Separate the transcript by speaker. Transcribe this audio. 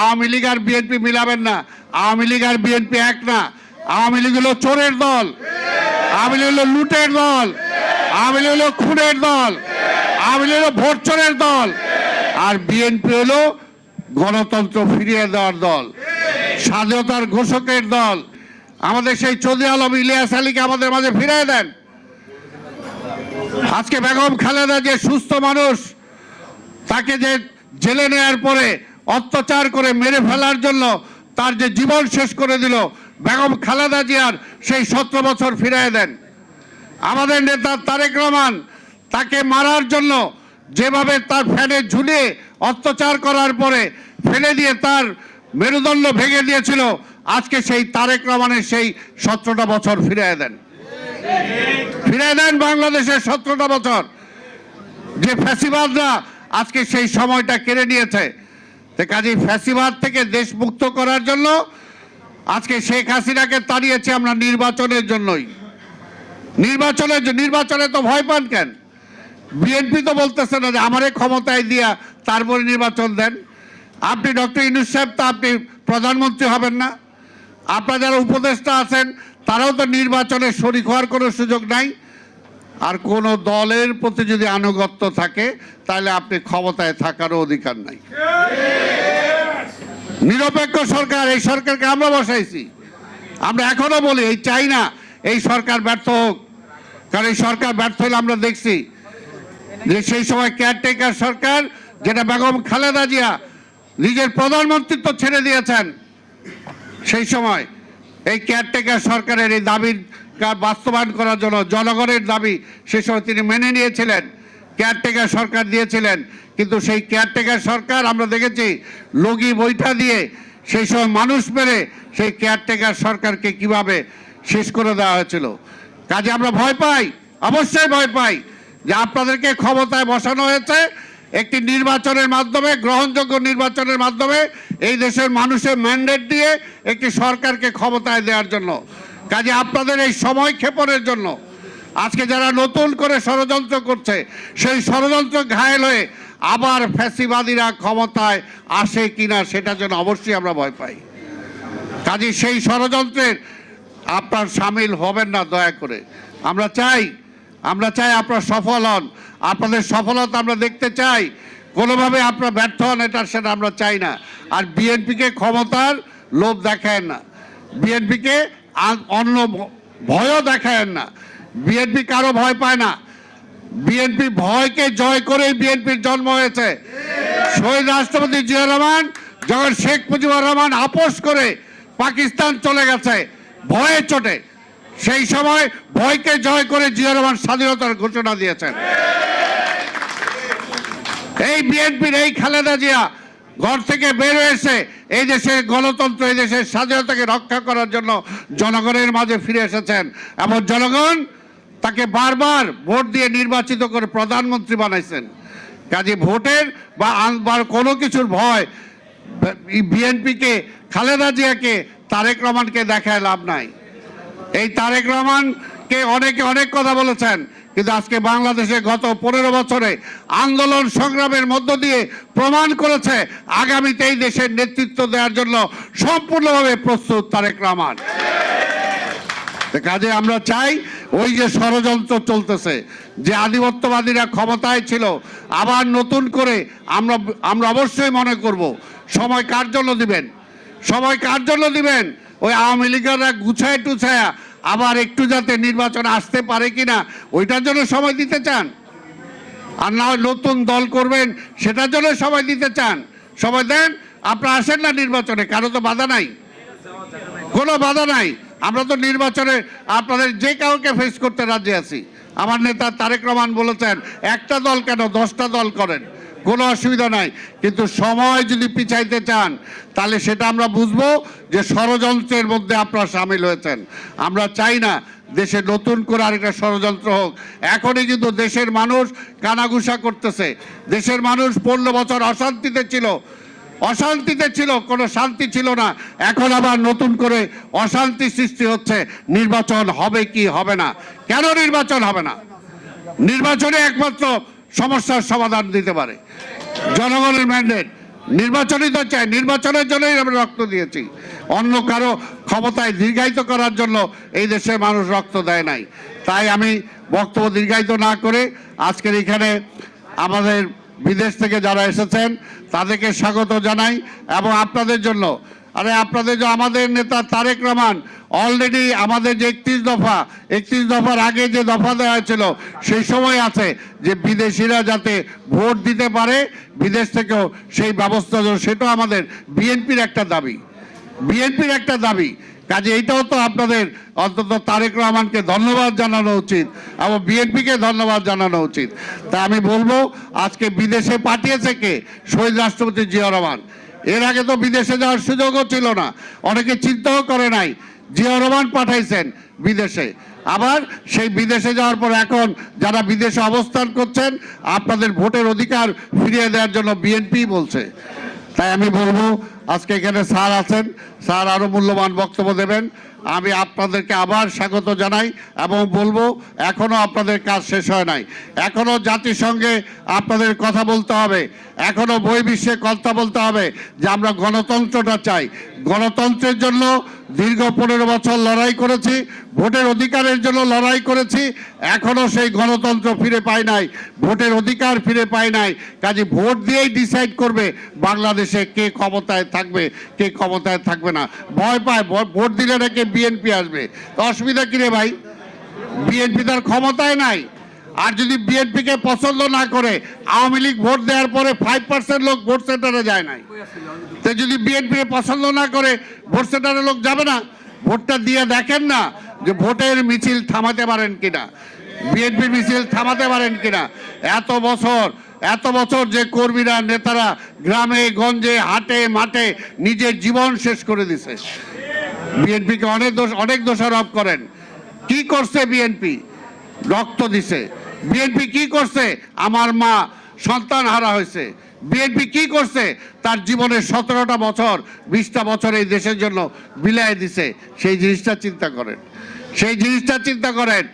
Speaker 1: আওয়ামী লীগ আর বিএনপি মিলাবেন না। আওয়ামী লীগ আর বিএনপি এক না। আওয়ামী লীগ হলো চোরের দল। আওয়ামী লীগ হলো লুটের দল। আওয়ামী লীগ হলো খুনের দল। আওয়ামী লীগ হলো ভোট চোরের দল। আর বিএনপি হলো গণতন্ত্র ফিরিয়ে দেওয়ার দল। স্বাধীনতার ঘোষকের দল। আমাদের সেই চৌধুরী আলম ইলিয়াস আলীকে আমাদের মাঝে ফিরিয়ে দেন। আজকে বেগম খালেদা যে সুস্থ মানুষ, তাকে যে জেলে নেয়ার পরে অত্যাচার করে মেরে ফেলার জন্য তার যে জীবন শেষ করে দিল বেগম খালেদা জিয়ার, সেই সতেরো বছর ফিরিয়ে দেন। আমাদের নেতা তারেক রহমান তাকে মারার জন্য যেভাবে তার ফ্যানে ঝুলিয়ে অত্যাচার করার পরে ফেলে দিয়ে তার মেরুদণ্ড ভেঙে দিয়েছিল, আজকে সেই তারেক রহমানের সেই সতেরোটা বছর ফিরিয়ে দেন। ফিরে দেন বাংলাদেশের সতেরোটা বছর। যে ফ্যাসিবাদরা আজকে সেই সময়টা কেড়ে নিয়েছে কাজে ফ্যাসিবাদ থেকে দেশ মুক্ত করার জন্য আজকে শেখ হাসিনাকে তাড়িয়েছে আমরা নির্বাচনের জন্যই। নির্বাচনের নির্বাচনে তো ভয় পান কেন? বিএনপি তো বলতেছে না যে আমারে ক্ষমতায় দিয়া তারপরে নির্বাচন দেন। আপনি ডক্টর ইনুস সাহেব তো আপনি প্রধানমন্ত্রী হবেন না। আপনার যারা উপদেষ্টা আছেন, তারাও তো নির্বাচনে শরিক হওয়ার কোনো সুযোগ নাই। আর কোনো দলের প্রতি যদি আনুগত্য থাকে, তাহলে আপনি ক্ষমতায় থাকারও অধিকার নাই। নিরপেক্ষ সরকার, এই সরকারকে আমরা বসাইছি। আমরা এখনও বলি, এই চাই না, এই সরকার ব্যর্থ হোক। কারণ এই সরকার ব্যর্থ হলে আমরা দেখছি যে সেই সময় কেয়ারটেকার সরকার, যেটা বেগম খালেদা জিয়া নিজের প্রধানমন্ত্রিত্ব ছেড়ে দিয়েছেন, সেই সময় এই কেয়ারটেকার সরকারের এই দাবির বাস্তবায়ন করার জন্য জনগণের দাবি সে সময় তিনি মেনে নিয়েছিলেন। কেয়ারটেকার সরকার দিয়েছিলেন। কিন্তু সেই কেয়ারটেকার সরকার আমরা দেখেছি লগি বৈঠা দিয়ে সেই সময় মানুষ মেরে সেই কেয়ারটেকার সরকারকে কীভাবে শেষ করে দেওয়া হয়েছিল। কাজে আমরা ভয় পাই, অবশ্যই ভয় পাই যে আপনাদেরকে ক্ষমতায় বসানো হয়েছে একটি নির্বাচনের মাধ্যমে, গ্রহণযোগ্য নির্বাচনের মাধ্যমে এই দেশের মানুষের ম্যান্ডেট দিয়ে একটি সরকারকে ক্ষমতায় দেওয়ার জন্য। কাজে আপনাদের এই সময় ক্ষেপণের জন্য। আজকে যারা নতুন করে ষড়যন্ত্র করছে, সেই ষড়যন্ত্র ঘায়েল হয়ে আবার ফ্যাসিবাদীরা ক্ষমতায় আসে কিনা সেটার জন্য অবশ্যই আমরা ভয় পাই। কাজে সেই ষড়যন্ত্রের আপনার সামিল হবেন না দয়া করে। আমরা চাই আমরা চাই আপনার সফল হন। আপনাদের সফলতা আমরা দেখতে চাই। কোনোভাবে আপনারা ব্যর্থ হন এটা সেটা আমরা চাই না। আর বিএনপিকে ক্ষমতার লোভ দেখায় না। বিএনপিকে অন্য ভয়ও দেখায় না। বিএনপি কারও ভয় পায় না। বিএনপি ভয়কে জয় করেই বিএনপির জন্ম হয়েছে। শহীদ রাষ্ট্রপতি জিয়া রহমান যখন শেখ মুজিবুর রহমান আপোষ করে পাকিস্তান চলে গেছে, ভয়ে চোটে। সেই সময় ভয়কে জয় করে জিয়া রহমান স্বাধীনতার ঘোষণা দিয়েছেন। এই বিএনপির এই খালেদা জিয়া ঘর থেকে বের হয়েছে এই দেশের গণতন্ত্র, এই দেশের স্বাধীনতাকে রক্ষা করার জন্য জনগণের মাঝে ফিরে এসেছেন এবং জনগণ তাকে বারবার ভোট দিয়ে নির্বাচিত করে প্রধানমন্ত্রী বানাইছেন। কাজে ভোটের বা কোনো কিছুর ভয় বিএনপিকে, খালেদা জিয়াকে, তারেক রহমানকে দেখায় লাভ নাই। এই তারেক রহমানকে অনেকে অনেক কথা বলেছেন, কিন্তু আজকে বাংলাদেশে গত পনেরো বছরে আন্দোলন সংগ্রামের মধ্য দিয়ে প্রমাণ করেছে আগামীতে এই দেশের নেতৃত্ব দেওয়ার জন্য সম্পূর্ণভাবে প্রস্তুত তারেক রহমান। কাজে আমরা চাই ওই যে ষড়যন্ত্র চলতেছে, যে আধিপত্যবাদীরা ক্ষমতায় ছিল, আবার নতুন করে আমরা আমরা অবশ্যই মনে করব, সময় কার জন্য দিবেন? সময় কার জন্য দিবেন? ওই আওয়ামী লীগেরা গুছায় টুছায়া আবার একটু যাতে নির্বাচন আসতে পারে কিনা, ওইটার জন্য সময় দিতে চান? আর না হয় নতুন দল করবেন, সেটার জন্য সময় দিতে চান? সময় দেন, আপনারা আসেন না নির্বাচনে, কারও তো বাধা নাই। কোনো বাধা নাই। আমরা তো নির্বাচনে আপনাদের যে কাউকে ফেস করতে রাজি আছি। আমার নেতা তারেক রহমান বলেছেন, একটা দল কেন দশটা দল করেন? কোনো অসুবিধা নাই। কিন্তু সময় যদি পিছাইতে চান, তাহলে সেটা আমরা বুঝব যে ষড়যন্ত্রের মধ্যে আপনারা সামিল হয়েছেন। আমরা চাই না দেশে নতুন করে আরেকটা ষড়যন্ত্র হোক। এখনই কিন্তু দেশের মানুষ কানাঘুষা করতেছে। দেশের মানুষ পনেরো বছর অশান্তিতে ছিল। অশান্তিতে ছিল, কোনো শান্তি ছিল না। এখন আবার নতুন করে অশান্তি সৃষ্টি হচ্ছে। নির্বাচন হবে কি হবে না? কেন নির্বাচন হবে না? নির্বাচনে একমাত্র সমস্যার সমাধান দিতে পারে। জনগণের ম্যান্ডেট নির্বাচনই তো চাই নির্বাচনের জন্যই আমরা রক্ত দিয়েছি। অন্য কারও ক্ষমতায় দীর্ঘায়িত করার জন্য এই দেশের মানুষ রক্ত দেয় নাই। তাই আমি বক্তব্য দীর্ঘায়িত না করে আজকের এখানে আমাদের বিদেশ থেকে যারা এসেছেন, তাদেরকে স্বাগত জানাই এবং আপনাদের জন্য আরে আপনাদের যে আমাদের নেতা তারেক রহমান অলরেডি আমাদের যে একত্রিশ দফা, একত্রিশ দফার আগে যে দফা দেওয়া হয়েছিল, সেই সময় আছে যে বিদেশিরা যাতে ভোট দিতে পারে, বিদেশ থেকেও সেই ব্যবস্থা সেটাও আমাদের বিএনপির একটা দাবি। বিএনপির একটা দাবি। কাজে এইটাও তো আপনাদের অন্তত তারেক রহমানকে ধন্যবাদ জানানো উচিত, এবং বিএনপিকে ধন্যবাদ জানানো উচিত। তা আমি বলব, আজকে বিদেশে পাঠিয়েছে কে? শহীদ রাষ্ট্রপতি জিয়া রহমান। এর আগে তো বিদেশে যাওয়ার সুযোগও ছিল না। অনেকে চিন্তাও করে নাই। জিয়া রহমান পাঠাইছেন বিদেশে। আবার সেই বিদেশে যাওয়ার পর এখন যারা বিদেশে অবস্থান করছেন, আপনাদের ভোটের অধিকার ফিরিয়ে দেওয়ার জন্য বিএনপি বলছে। তাই আমি বলব আজকে এখানে স্যার আছেন। স্যার আরও মূল্যবান বক্তব্য দেবেন। আমি আপনাদেরকে আবার স্বাগত জানাই এবং বলব, এখনও আপনাদের কাজ শেষ হয় নাই। এখনও জাতিসংঘে আপনাদের কথা বলতে হবে। এখনও বই বিশ্বে কথা বলতে হবে যে আমরা গণতন্ত্রটা চাই। গণতন্ত্রের জন্য দীর্ঘ পনেরো বছর লড়াই করেছি, ভোটের অধিকারের জন্য লড়াই করেছি। এখনও সেই গণতন্ত্র ফিরে পাই নাই, ভোটের অধিকার ফিরে পাই নাই। কাজে ভোট দিয়েই ডিসাইড করবে বাংলাদেশে কে ক্ষমতায় থাকবে, কে ক্ষমতায় থাকবে না। ভয় পায়, ভোট দিলে নাকি বিএনপি আসবে। তো অসুবিধা কিরে ভাই? বিএনপি তার ক্ষমতায় নাই। আর যদি বিএনপিকে পছন্দ না করে, আওয়ামী লীগ ভোট দেওয়ার পরে ফাইভ পার্সেন্ট লোক ভোট সেন্টারে যায় নাই। তো যদি বিএনপি পছন্দ না করে, ভোট সেন্টারে লোক যাবে না। ভোটটা দিয়ে দেখেন না যে ভোটের মিছিল থামাতে পারেন কিনা। বিএনপির মিছিল থামাতে পারেন কিনা। এত বছর এত বছর যে কর্মীরা, নেতারা গ্রামে, গঞ্জে, হাটে, মাঠে নিজের জীবন শেষ করে দিছে। বিএনপিকে অনেক দোষ, অনেক দোষারোপ করেন। কি করছে বিএনপি? রক্ত দিছে। বিএনপি কি করছে? আমার মা সন্তান হারা হয়েছে। বিএনপি কি করছে? তার জীবনের সতেরোটা বছর, বিশটা বছর এই দেশের জন্য বিলায় দিছে। সেই জিনিসটা চিন্তা করেন। সেই জিনিসটা চিন্তা করেন।